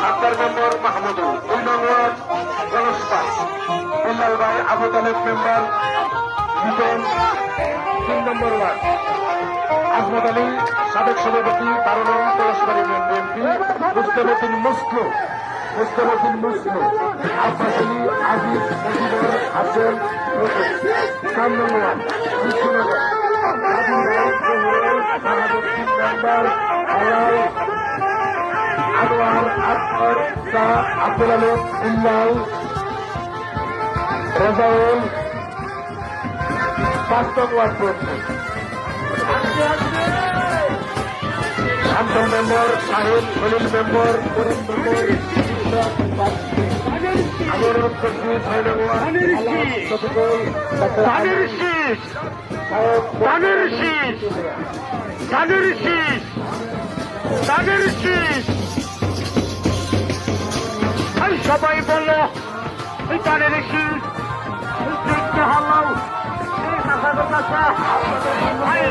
সাতার নম্বর মাহমুদুল দুই নম্বর জলস্পাত বিল্লাল ভাই আবু তালেব মেম্বার লিটন তিন নম্বর ওয়ার্ড। আজমত আলী, সাবেক সভাপতি বারো নং পরস্পরী বিএনপি। মুস্তাবুদ্দিন মুসলু মুস্তাবুদ্দিন মুসলু আব্বাস আলী, আজিজ মজিবর হাসেন। চার নম্বর ওয়ার্ড কৃষ্ণনগর শাহাবুদ্দিন মেম্বার আলাল আনোয়ার আকবর শাহ আব্দুল আলম ইল্লাল রেজাউল নং ওয়ার্ড পড়ছে শান্তন মেম্বর সাহেব সলিল মেম্বর করিম মেম্বর ছয় নম্বর শফিকুল ধানের শীষ ধানের শীষ ধানের শীষ ধানের শীষ। আর সবাই বলল ওই ধানের শীষ হালাও এই